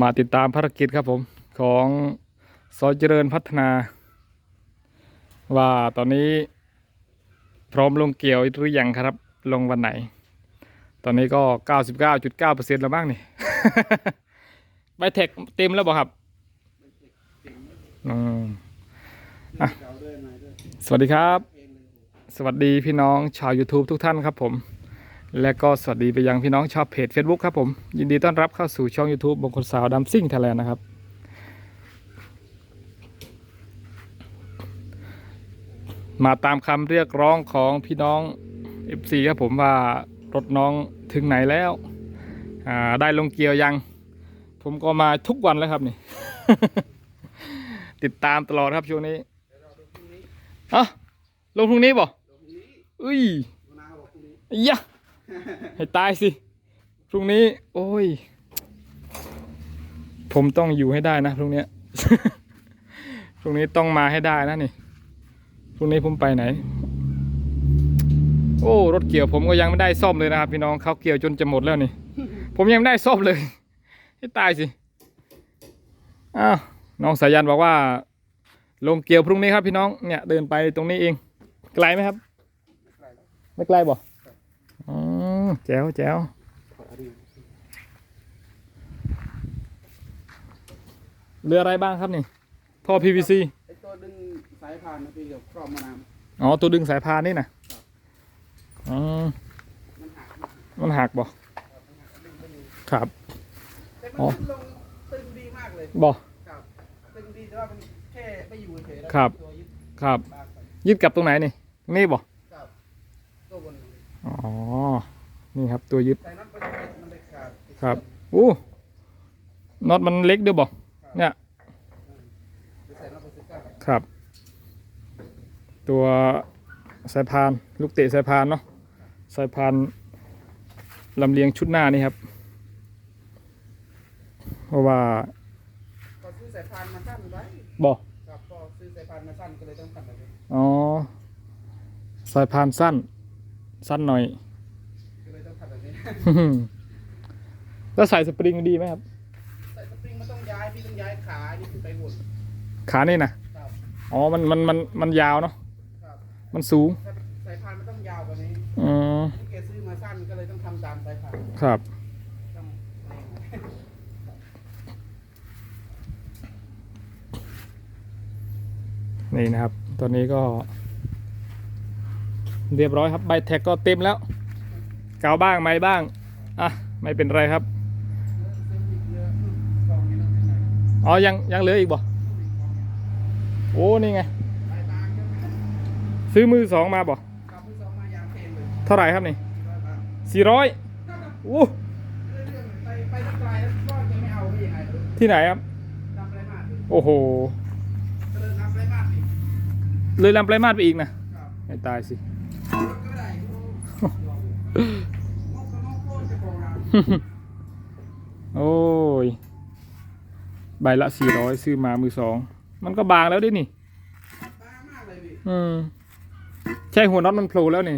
มาติดตามภารกิจครับผมของซอยเจริญพัฒนา ว่าตอนนี้พร้อมลงเกี่ยวหรือยังครับ ลงวันไหน ตอนนี้ก็ 99.9%แล้วบ้างนี่ใบเทคเต็มแล้วบ่ครับอืมอะสวัสดีครับ สวัสดีพี่น้องชาว YouTube ทุกท่านครับผม และก็สวัสดีไปยังพี่น้องชาวเพจ Facebook ครับผม ยินดีต้อนรับเข้าสู่ช่อง YouTube บงคลสาวดำซิ่งไทยแลนด์นะครับ มาตามคำเรียกร้องของพี่น้อง FC ครับผมว่ารถน้องถึงไหนแล้วอ่าได้ลงเกียวยัง ผมก็มาทุกวันแล้วครับนี่ ติดตามตลอดครับช่วงนี้อะลงพรุ่งนี้บ่อุ้ยอียะ ให้ตายสิ พรุ่งนี้ โอ้ย ผมต้องอยู่ให้ได้นะพรุ่งนี้พรุ่งนี้ต้องมาให้ได้นะนี่ พรุ่งนี้ผมไปไหน โอ้รถเกี่ยวผมก็ยังไม่ได้ซ่อมเลยนะครับพี่น้องเขาเกี่ยวจนจะหมดแล้วนี่ ผมยังไม่ได้ซ่อมเลย ให้ตายสิ อ้าวน้องสายันบอกว่า ลงเกี่ยวพรุ่งนี้ครับพี่น้อง เนี่ยเดินไปตรงนี้เอง ไกลไหมครับ ไม่ไกลบ่อ๋อ แจ๋วแจ๋วเรืออะไรบ้างครับนี่ท่อ PVC ไอตัวดึงสายพานนะพี่กับครอบมะนาวอ๋อตัวดึงสายพานนี่นะอ๋อมันหักบ่ครับแต่อ๋มัอนลงตึงดีมากเลยบ่ครับตึงดีแต่ว่ามันแค่ไม่อยู่เฉยๆครับครับ ยึดกับตรงไหนนี่ตรงนี่บ่ครับตัวบนอ๋อ นี่ครับตัวยึดใส่น็อตไปเลยมันเลยขาดครับอู้น็อตมันเล็กด้วยบ่เนี่ยใส่น็อตไปสิบเก้าครับ ตัวสายพานลูกเตะสายพานเนาะสายพานลำเลียงชุดหน้านี่ครับ เพราะว่าก็ซื้อสายพานมาสั้นไว้บ่ครับก็ซื้อสายพานมาสั้นก็เลยต้องทำแบบนี้อ๋อสายพานสั้นสั้นหน่อย ก็เลยต้องทำ แบบนี้แล้วใส่สปริงดีไหมครับ ใส่สปริงมันต้องย้ายพี่ต้องย้ายขานี่ขึ้นไปบนขานี่นะครับอ๋อ มัน มัน มัน มันยาวเนาะครับมันสูงถ้าสายพานมันต้องยาวกว่านี้อืมที่แกซื้อมาสั้นก็เลยต้องทำตามสายพาน ครับต้องเร่งนี่นะครับ ตอนนี้ก็ เรียบร้อยครับ ใบแท็กก็เต็มแล้ว เกาบ้างไม่บ้างอะไม่เป็นไรครับอ๋อยังยังเหลืออีกบ่โอ้นี่ไง ซื้อมือสองมาบ่เท่าไหร่ครับนี่สี่ร้อยอู้ที่ไหนครับ โอ้โห เลยลำไรมาดไปอีกนะไม่ตายสิ โอ้ย ใบละสี่ร้อยซื้อมามือสอง มันก็บางแล้วดินี่อืมใช่หัวน็อตมันโผล่แล้วนี่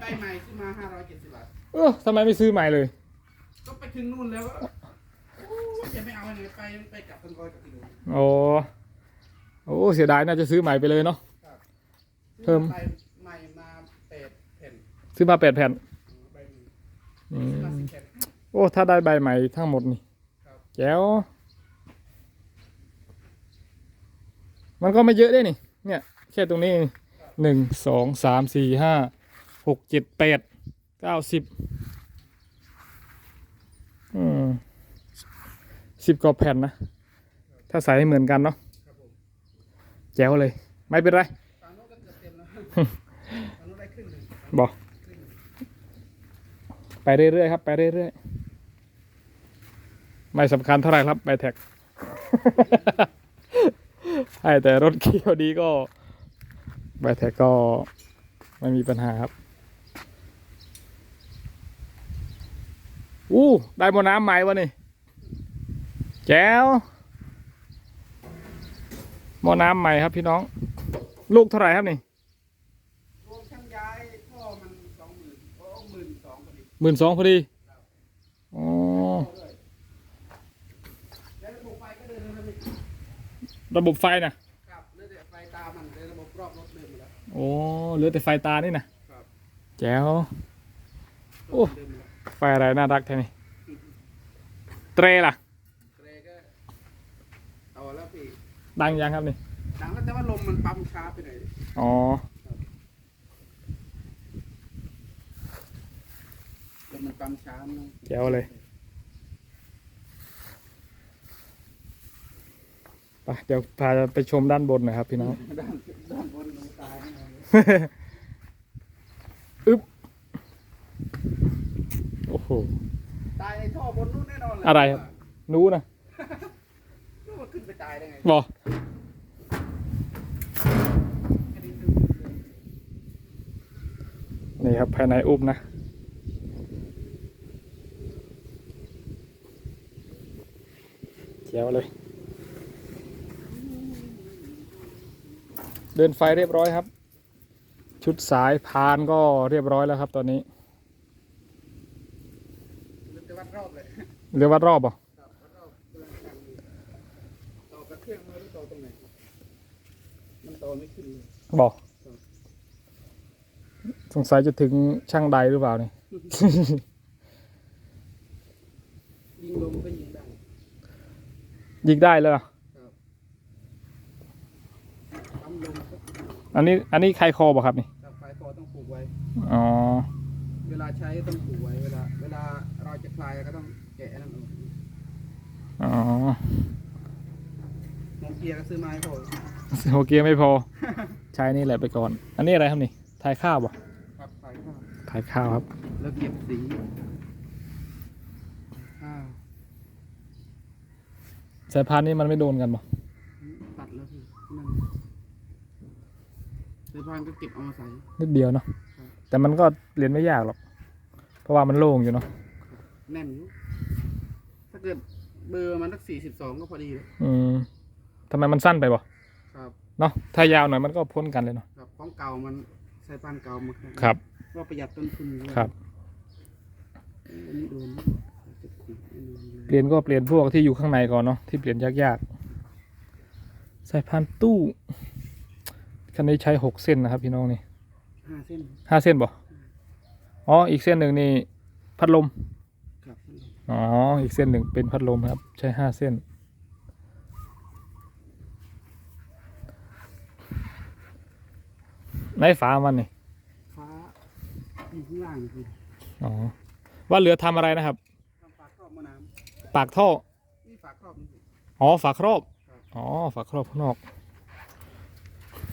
ใบใหม่ซื้อมาห้าร้อยเจ็ดสิบบาท เออทำไมไม่ซื้อใหม่เลย ก็ไปถึงนู่นแล้วก็โอ้ยจะไม่เอาเลยไปไปกลับกันร้อยกับกิโลโอ้โอ้เสียดายน่าจะซื้อใหม่ไปเลยเนาะเพิ่ม ใบใหม่มาแปดแผ่น ซื้อมาแปดแผ่นใบหนึ่งอืซื้อมามสิบแผ่นโอ้ ถ้าได้ใบใหม่ทั้งหมดนี่ครับแจ๋วมันก็ไม่เยอะได้นี่ เนี่ย แค่ตรงนี้หนึ่งสองสามสี่ห้าหกเจ็ดแปดเก้าสิบอืมสิบกว่าแผ่นนะ ถ้าใส่ให้เหมือนกันเนาะครับผมแจ๋วเลย ไม่เป็นไรฝั่งโน้นก็เกือบเต็มแล้วฝั่งโน้นได้ครึ่งหนึ่งบอก ไปเรื่อยๆครับ ไปเรื่อยๆไม่สำคัญเท่าไหร่ครับใบแท็กให้แต่รถเกียวดีก็ใบแท็กก็ไม่มีปัญหาครับอู้ได้หมอน้ำใหม่วะนี่แจ๋วหมอน้ำใหม่ครับพี่น้อง ลูกเท่าไหร่ครับนี่ หมื่นสองพอดีระบบไฟนะโอ้เหลือแต่ไฟตานี่นะแจ๋วโอ้ไฟอะไรน่ารักแท้นี่เตรล่ะล้ดังยังครับนี่ดังแล้วแต่ว่าลมมันปั๊มช้าไปหน่อย มมันปั๊มช้ามันแจ๋วเลยไปเดี๋ยวพาไปชมด้านบนหน่อยครับพี่น้อง ด้านด้านบนลงตายแน่นอนเลยอึ๊บ โอ้โห ตายในท่อบนนู้นแน่นอนเลยอะไรครับ นู้นะนู้นมันขึ้นไปตายได้ไงบออันนี้คือนี่ครับภายในอุ้มนะ จ๋วเลย เดินไฟเรียบร้อยครับ ชุดสายพานก็เรียบร้อยแล้วครับตอนนี้มันจะวัดรอบเลยเรียกวัดรอบบ่ครับวัดรอบกำลังทำอยู่ต่อกระเครื่องไม่รู้ต่อตรงไหนมันต่อไม่ขึ้นเลยบอกสงสัยจะถึงช่างใดหรือเปล่านี่ ยิงลมก็ยิงได้ ยิงได้เลยเหรอปั๊มลมก็อันนี้อันนี้ใครคอบ่ครับนี่จับไฟคอต้องผูกไว้ อ๋อ เวลาใช้ต้องผูกไว้ เวลา เวลาเราจะคลายก็ต้องแกะนั่นออกอ๋อโนเกียก็ซื้อไมาให้พอโอเคไม่พอ ใช้นี่แหละไปก่อน อันนี้อะไรครับนี่ทายข้าวบ่ครับคลายข้าวทายข้าวครับ แล้วเก็บสีข้าว สายพานนี่มันไม่โดนกันบ่ตัดแล้วพี่นั่นเสื้อผ้าก็เก็บเอามาใส่นิดเดียวเนาะครับแต่มันก็เรียนไม่ยากหรอก เพราะว่ามันโล่งอยู่เนาะแน่นอยู่ถ้าเกิดเบอร์มันสักสี่สิบสองก็พอดีเลยอืมทำไมมันสั้นไปบ่ครับเนาะถ้ายาวหน่อยมันก็พ้นกันเลยเนาะครับของเก่ามันใส่ปานเก่ามาครับ ว่าประหยัดต้นทุนด้วยครับอันนี้โดนจะขูดแน่นอน เลยเปลี่ยนก็เปลี่ยนพวกที่อยู่ข้างในก่อนเนาะที่เปลี่ยนยากๆสายพานตู้คันนี้ใช้หกเส้นนะครับพี่น้องนี่ห้าเส้นห้าเส้นบ่อ๋ออีกเส้นหนึ่งนี่พัดลมครับอ๋ออีกเส้นหนึ่งเป็นพัดลมครับ ใช้ห้าเส้นในฝามันนี่ฟ้าอยู่ข้างล่างคืออ๋อว่าเหลือทำอะไรนะครับ ทำฝาครอบมะน้ ปากท่อำนี่ฝาครอบนี่สิอ๋อฝาครอบครับอ๋อฝาครอบข้างนอก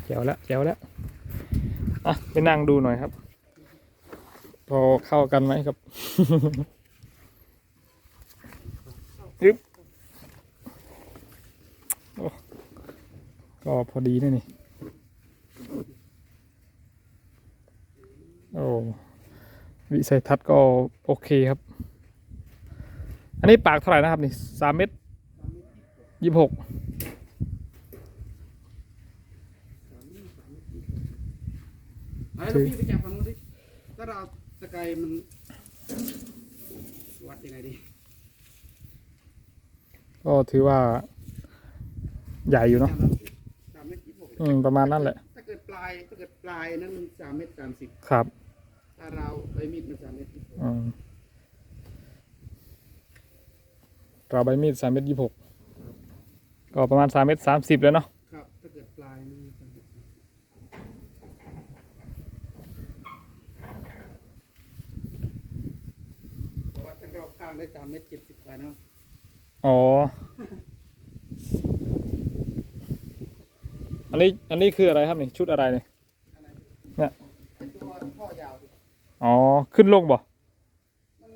แจ๋วแล้วแจ๋วแล้วอะไปนั่งดูหน่อยครับ พอเข้ากันไหมครับยึบโอ้ก็พอดีนี่นี่ โอ้วิสัยทัศน์ก็โอเคครับ อันนี้ปากเท่าไหร่นะครับนี่สามเมตรยี่สิบหกไอ้เราพี่ไปจับฝั่งนู้นดิถ้าเราสกายมันวัดยังไงดีก็ถือว่า ใหญ่อยู่เนาะสามเมตรยี่สิบหกอืมประมาณนั้นแหละ ถ้าเกิดปลายถ้าเกิดปลายนั้นมันสามเมตรสามสิบครับ ถ้าเราใบมีดมันสามเมตรยี่สิบหก อืม เราใบมีดสามเมตรยี่หกก็ประมาณสามเมตรสามสิบแล้วเนาะครับถ้าเกิดปลายมันสามเมตรเพราะว่าถ้ารอบข้างได้สามเมตรเจ็ดสิบกว่าเนาะอ๋อ อันนี้อันนี้คืออะไรครับนี่ชุดอะไรเนี่ยอะไรเนี่ยเป็นตัวท่อยาวดิอ๋อ ขึ้นลงบ่ มัน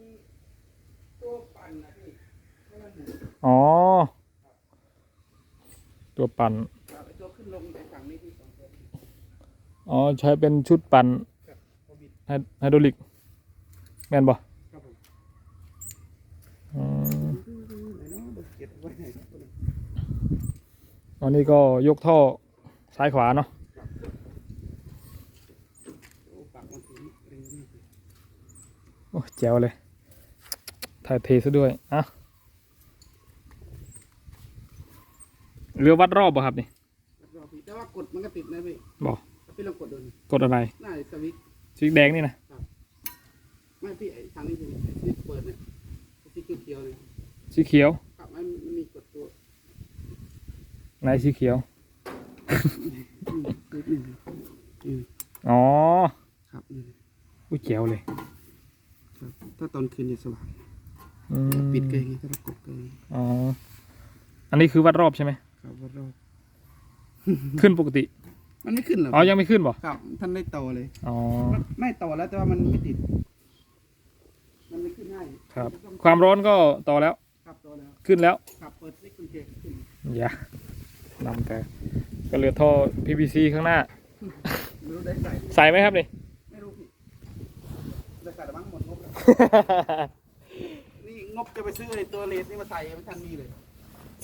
ตัวปั่นนะพี่ให้มันหมุน อ๋อ ตัวปั่นอ้ตัวขึ้นลงในฝั่งนี้ที่สองตัวอ๋อ ใช้เป็นชุดปั่นไฮไฮดรอลิก แมนบ่ครับผมอืมไหนเนาะเบอร์เก็บไว้ไหนครับตัวนั้นอันนี้ก็ยกท่อซ้ายขวาเนาะโอ้เร็วนี่โอ้แจ๋วเลย ถ่ายเทซะด้วย อะ เรือวัดรอบบ่ครับนี่รอบพี่แต่ว่ากดมันก็ติดนะพี่บอกพี่ลองกดดูนี่กดอะไรหน้าสวิตช์สีแดงนี่นะไม่พี่ไอ้ทางนี้พี่ไอ้ที่เปิดเนี่ยที่เขียวๆเนี่ยสีเขียวครับมันมันมีกดตัวไหนสีเขียวอืมนิดหนึงอืมอ๋อครับอืมอุ้ยเจียวเลยครับถ้าตอนคืนจะสว่างอืมปิดเกยอย่างงี้ถ้าเรากดเกยอ๋ออันนี้คือวัดรอบใช่ไหม ครับว่ารอบขึ้นปกติ มันไม่ขึ้นหรออ๋อ ยังไม่ขึ้นบ่ ครับ ท่านได้โตเลยอ๋อ มันไม่โตแล้วแต่ว่ามันไม่ติด มันไม่ขึ้นง่ายครับความร้อนก็ต่อแล้ว ครับโตแล้วขึ้นแล้ว ครับเปิดซิกคุณเคขึ้นอย่านำแต่ก็เหลือท่อ PVC ข้างหน้า ไม่รู้ได้ใส่ใส่ไหมครับนี่ ไม่รู้พี่ได้ใส่แต่บ้างหมดงบแล้วนี่งบจะไปซื้อไอ้ตัวเลสนี่มาใส่ไม่ทันมีเลย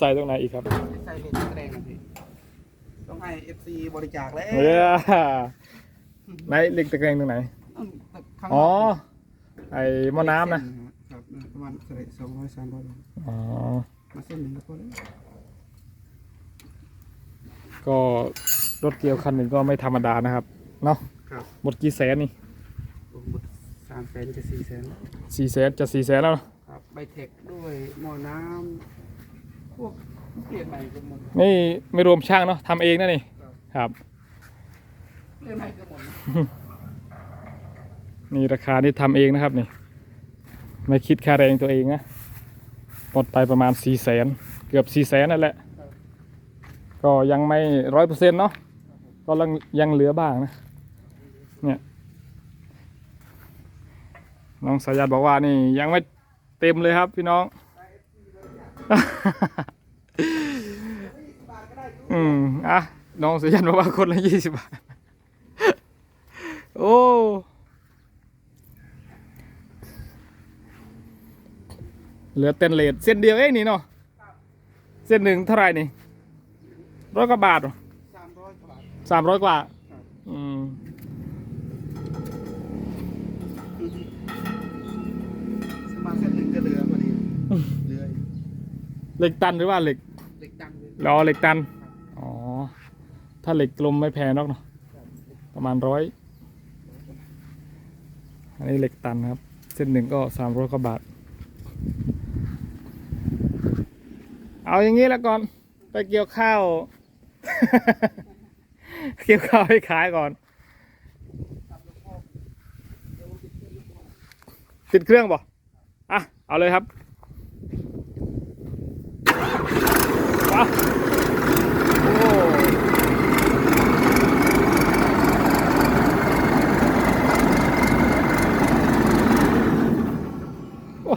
ใส่ตรงไหนอีกครับใส่เลสแสดงนะพี่ต้องให้เอฟซีบริจาคแล้วเออไหนเหล็กตะแกรงตรงไหนต้องข้างนอ๋อ อกไอ้หม้อน้ำนะ ครับประมาณเท่าไหร่สองร้อยสามร้อยอ๋อ มาเส้นหนึ่งก็พอแล้วก็รถเกี่ยวคันหนึ่งก็ไม่ธรรมดานะครับ เนาะครับหมดกี่แสนนี่โอ้หมดสามแสนจะสี่แสนสี่แสนจะสี่แสนแล้วเนอะครับใบเทคด้วยหม้อน้ำ พวกเปลี่ยนใหม่กันหมดนี่ไม่รวมช่างเนาะทำเองนะนี่ครับ เปลี่ยนใหม่กันหมดนะนี่ราคานี่ทำเองนะครับนี่ ไม่คิดค่าแรงตัวเองนะหมดไปประมาณสี่แสนเกือบสี่แสนนั่นแหละ ก็ยังไม่ร้อยเปอร์เซ็นต์เนาะก็ยังยังเหลือบ้างนะ เนี่ยน้องสายันบอกว่านี่ยังไม่เต็มเลยครับพี่น้อง อืมอะน้องสายันบอกว่าคนละยี่สิบบาท โอ้เหลือเต้นเลดเส้นเดียวเองนี่เนาะเส้นหนึ่งเท่าไหร่นี่ร้อยกว่าบาทสามร้อยกว่าสามร้อยกว่า อืม เหล็กตันหรือว่าเหล็กเล็กตังเลยล้อเหล็กตัน อ๋อ ถ้าเหล็กกลมไม่แพงหรอกเนาะ ประมาณร้อย อันนี้เหล็กตันครับ เส้นหนึ่งก็สามร้อยกว่าบาท เอาอย่างนี้แล้วก่อน ไปเกี่ยวข้าว เกี่ยวข้าวให้ขายก่อน ติดเครื่องบ่อะ เอาเลยครับว้าวโอ้โอ้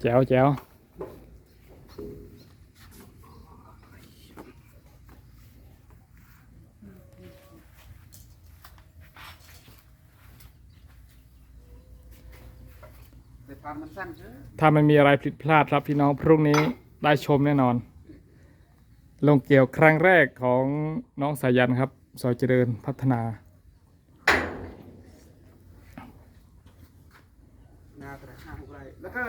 แจ๋วแจ๋วแต่ปาถ้ามันมีอะไรผิดพลาดครับพี่น้องพรุ่งนี้ได้ชมแน่นอน ลงเกี่ยวครั้งแรกของน้องสายันครับ ซอยเจริญพัฒนาตราห้าหกไร่แล้วก็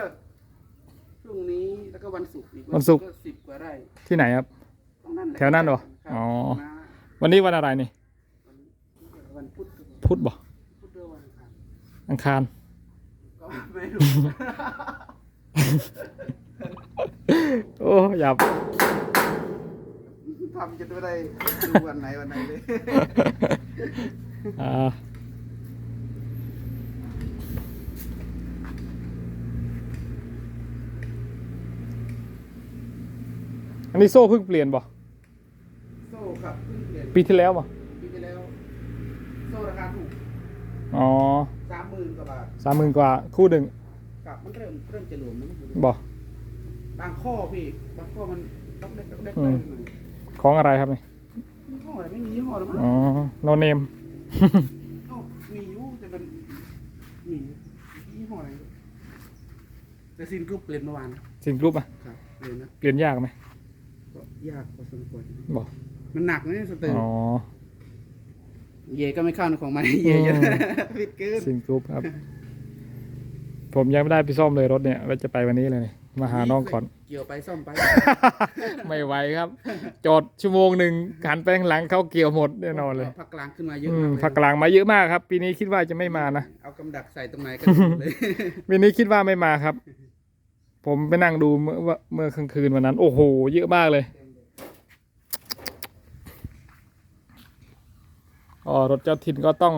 พ รุ่งนี้แล้วก็วันศุกร์อีกวันศุกร์ สิบกว่าไร่ที่ไหนครับ ตรงนั้นหละแถวนั้นเหรอครับอ๋อนาวันนี้วันอะไรนี่ วันพุธครับพุธบ่พุธเดือนวันอังคารอังคาร ก็ไม่รู้ โอ้หยับ ทำจะไม่ได้ดูวันไหนวันไหนเลย อ่า อันนี้โซ่เพิ่งเปลี่ยนบ่โซ่ครับเพิ่งเปลี่ยนปีที่แล้วบ่ปีที่แล้ว โซ่ราคาถูกอ๋อสามหมื่นกว่าบาทสามหมื่นกว่าคู่หนึ่งกับมันเริ่มเริ่มจะหลวมแล้วบ่บางข้อพี่บางข้อมันต้องเล็กต้องเล็กอืไปมหน่อยของอะไรครับนี่ยี่ห้ออะไรไม่มียี่ห้อหรอมั้งอ๋อโนเนมเอ้ามีอยู่แต่เป็นมียี่ห้ออะไรแต่ซินกรุ๊ปเปลี่ยนเมื่อวานสินกรุ๊ปอะครับเปลี่ยนนะเปลี่ยนยากไหมก็ ยากพอสมควรบอกมันหนักนะเนี่ยสเตอร์อ๋อ เย่ก็ไม่เข้าของมันเย่เยอะอืมผิดเกินสินกรุ๊ปครับ ผมยังไม่ได้ไปซ่อมเลยรถเนี่ยว่าจะไปวันนี้เลยนี่มาหาน้องก่อนเกกี่ยวไปซ่อมไป ไม่ไหวครับ จอดชั่วโมงหนึ่งหันไปข้างหลังเขาเกี่ยวหมดแน่นอนเลยภาคกลางขึ้นมาเยอะอืมามกเลยภาคกลางมาเยอะมากครับ ปีนี้คิดว่าจะไม่มานะเอากำดักใส่ตรงไหนกันเลยปีนี้คิดว่าไม่มาครับ ผมไปนั่งดูเมื่อว่าเมื่อกลางคืนวันนั้น โอ้โห เยอะมากเลย อ๋อรถเจ้าถิ่นก็ต้อง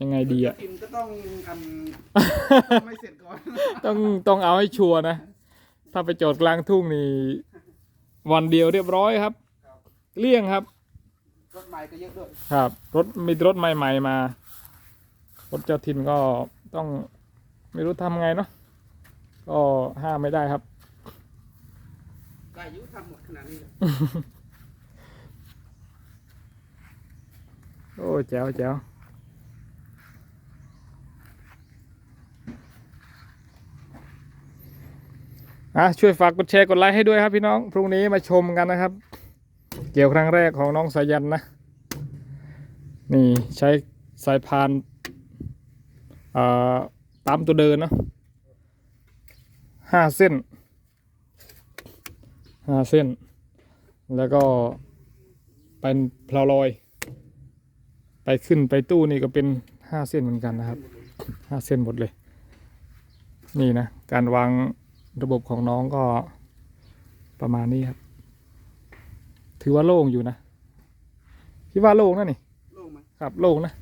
ยังไงดีอะทีมก็ต้องอันไม่เสร็จก่อนต้องต้องเอาให้ชัวร์นะ ถ้าไปจอดกลางทุ่งนี่ วันเดียวเรียบร้อยครับเกลี้ยงครับ รถใหม่ก็เยอะด้วยครับ รถมีรถใหม่ ๆ มา รถเจ้าถิ่นก็ต้องไม่รู้ทำไงเนาะก็ห้ามไม่ได้ครับกอายุทำหมดขนาดนี้เลย โอ้แจ๋วแจ๋วอะช่วยฝากกดแชร์กดไลค์ให้ด้วยครับพี่น้อง พรุ่งนี้มาชมกันนะครับ เกี่ยวครั้งแรกของน้องสายันนะ นี่ใช้สายพานอ่าตามตัวเดินเนาะห้าเส้นห้าเส้น แล้วก็เป็นพลาลอย ไปขึ้นไปตู้นี่ก็เป็นห้าเส้นเหมือนกันนะครับห้าเส้นหมดเลย นี่นะ การวางระบบของน้องก็ประมาณนี้ครับ ถือว่าโล่งอยู่นะพี่ว่าโล่งนะนี่โล่งไหมครับโล่งนะ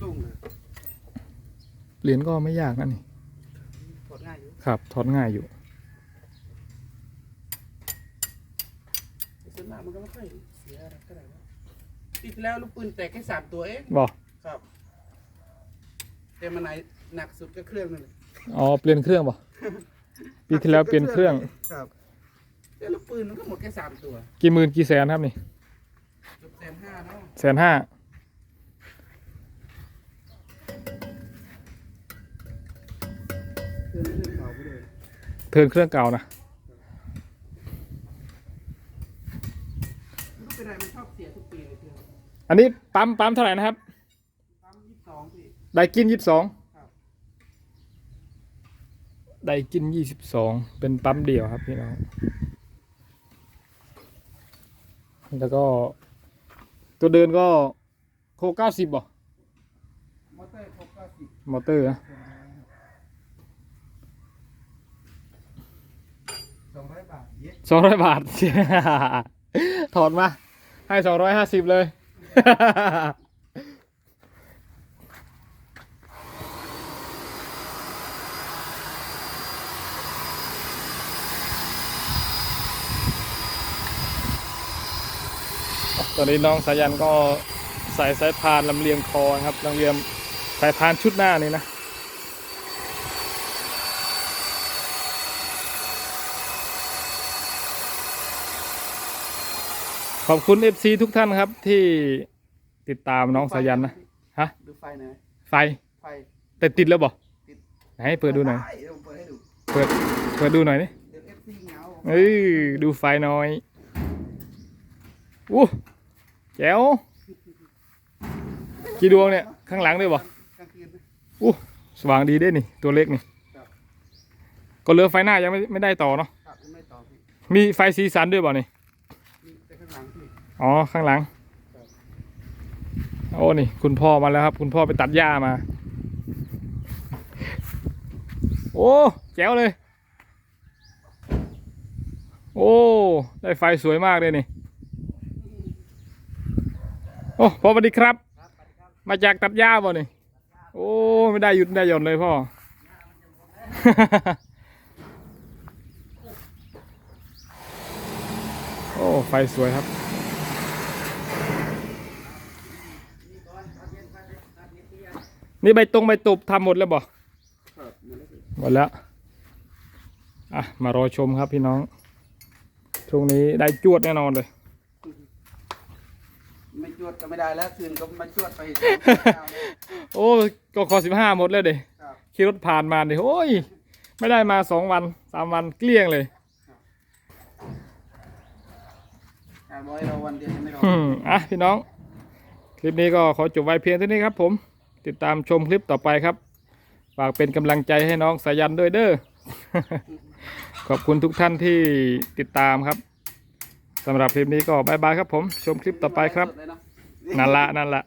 โล่งเลยเหรียญก็ไม่ยากนะนี่ถอดง่ายอยู่ครับถอดง่ายอยู่ ส่วนมากมันก็ไม่ค่อยเสียอะไรก็ได้นะ ปีที่แล้วลูกปืนแตกแค่สามตัวเองบอกครับ แต่มันไหนหนักสุดก็เครื่องนั่นแหละอ๋อเปลี่ยนเครื่องบ่ปีที่แล้วเปลี่ยนเครื่อง ครับแต่ลูกปืนมันก็หมดแค่สามตัวกี่หมื่นกี่แสนครับนี่เกือบแสนห้าเนาะแสนห้าเครื่องเครื่องเก่าไปเลยเทิร์นเครื่องเก่านะ ลูกเป็นไรมันชอบเสียทุกปีเลยเครื่อง อันนี้ปั๊มปั๊มเท่าไหร่นะครับ ปั๊มยี่สิบสองพี่ ไดกินยี่สิบสองครับ ไดกินยี่สิบสองเป็นปั๊มเดียวครับพี่น้อง แล้วก็ ตัวเดินก็โคเก้าสิบบ่มอเตอร์ครบเก้าสิบมอเตอร์นะสองร้อยบาทเย็ดสองร้อยบาท ถอดมา ให้สองร้อยห้าสิบเลย ตอนนี้น้องสายันก็ใส่สายพานลำเลียงคอครับลำเลียงสายพานชุดหน้านี่นะ ขอบคุณ FC ทุกท่านครับ ที่ติดตามน้องสายันนะ ฮะ ดูไฟหน่อยไฟ ไฟ แต่ติดแล้วบ่ติดไหนเปิดดูหน่อยไเดี๋ยวผมเปิดให้ดูเปิด เปิดดูหน่อยนี่เดี๋ยวเอฟซีเหงาเอ้ยดูไฟหน่อยอู้แจ๋วกี่ดวงเนี่ย ข้างหลังด้วยบ่กลางคืนนะ อู้สว่างดีเด้นี่ ตัวเล็กนี่ครับ ก็เหลือไฟหน้ายังไม่ไม่ได้ต่อเนาะ ครับยังไม่ต่อพี่มีไฟสีสันด้วยบ่นี่ มีแต่ข้างหลังพี่ อ๋อ ข้างหลัง โอ้ นี่ คุณพ่อมาแล้วครับ คุณพ่อไปตัดหญ้ามา โอ้ แจ๋วเลย โอ้ ได้ไฟสวยมากเลยนี่ โอ้ พ่อสวัสดีครับ มาจากตัดหญ้าบ่นี่ โอ้ ไม่ได้หยุดได้หย่อนเลยพ่อโอ้ ไฟสวยครับ นี่ใบตรงใบตุบทำหมดแล้วบ่ครับนั่นแหละพี่หมดแล้ว อะ มารอชมครับพี่น้อง ช่วงนี้ได้จวดแน่นอนเลย ไม่จวดก็ไม่ได้แล้วคืนก็มาจวดไปอีกเอาเลยโอ้ก็คอสิบห้าหมดแล้วเด้ครับขี่รถผ่านมาเด้โอ้ย ไม่ได้มาสองวันสามวันเกลี้ยงเลยการบอกให้เราวันเดียวยังไม่รออืมอะพี่น้อง คลิปนี้ก็ขอจบไว้เพียงเท่านี้ครับผม ติดตามชมคลิปต่อไปครับ ฝากเป็นกำลังใจให้น้องสายันด้วยเด้อ ขอบคุณทุกท่านที่ติดตามครับสำหรับคลิปนี้ก็บายบายครับผม ชมคลิปต่อไปครับนั่นละนั่นละ